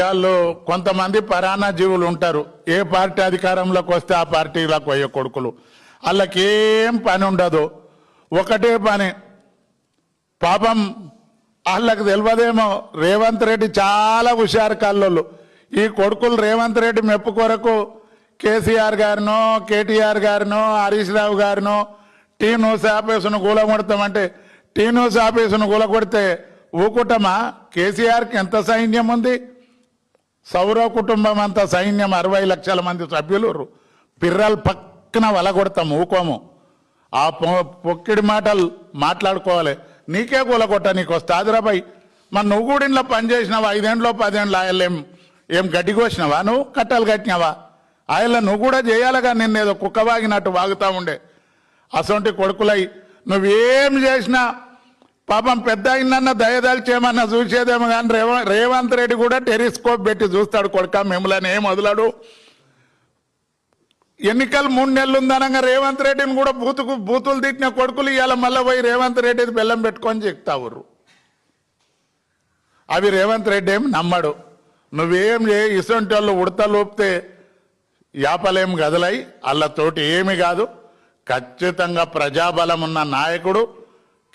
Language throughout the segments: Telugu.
వాళ్ళు కొంతమంది పరాన్న జీవులు ఉంటారు. ఏ పార్టీ అధికారంలోకి వస్తే ఆ పార్టీలకు అయ్యే కొడుకులు. వాళ్ళకేం ఏం పని ఉండదు. ఒకటే పని. పాపం వాళ్ళకి తెలియదేమో రేవంత్ రెడ్డి చాలా హుషారు కల్లోళ్ళు. ఈ కొడుకులు రేవంత్ రెడ్డి మెప్పు కొరకు కేసీఆర్ గారినో కేటీఆర్ గారినో హరీష్ రావు గారినో టీ న్యూస్ ఆఫీసును కూలగొడతామంటే టీ న్యూస్ ఆఫీసును కూలగొడితే ఊకుటమా? కేసీఆర్కి ఎంత సైన్యం ఉంది? సౌర కుటుంబం అంతా సైన్యం అరవై లక్షల మంది సభ్యులు పిర్రలు పక్కన వలగొడతాం ఊకోము. ఆ పొక్కిడి మాటలు మాట్లాడుకోవాలి. నీకే కూలగొట్ట నీకు వస్తాదిరాబాయ్ మరి నువ్వు కూడా ఇంట్లో పని చేసినావా? ఐదేండ్లో పదేండ్లు ఆయలేం ఏం ఏం గడ్డి కోసినావా? నువ్వు కట్టలు కట్టినావా? ఆయన నువ్వు కూడా చేయాలిగా నిన్నేదో కుక్క వాగినట్టు వాగుతా ఉండే. అసొంటి కొడుకులై నువ్వేం చేసినా పాపం పెద్ద అయిందన్న దయదాల్చేమన్నా చూసేదేమో కానీ రేవంత్ రెడ్డి కూడా టెలిస్కోప్ పెట్టి చూస్తాడు కొడుక మిమ్మల్ని ఏం వదలడు. ఎన్నికలు మూడు నెలలు ఉందనగా రేవంత్ రెడ్డిని కూడా బూతుకు బూతులు తిట్టిన కొడుకులు ఇవాళ మళ్ళీ పోయి రేవంత్ రెడ్డి బెల్లం పెట్టుకొని చెప్తావురు అవి రేవంత్ రెడ్డి ఏం నమ్మడు. నువ్వేం చే ఇసొంటి వాళ్ళు ఉడత లోపితే యాపలేం గదలై వాళ్ళతోటి ఏమి కాదు. ఖచ్చితంగా ప్రజాబలం ఉన్న నాయకుడు.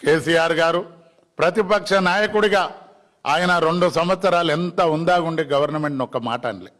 కేసీఆర్ గారు ప్రతిపక్ష నాయకుడిగా ఆయన రెండు సంవత్సరాలు ఎంత ఉందాగుండి గవర్నమెంట్ ఒక్క మాట అనలే.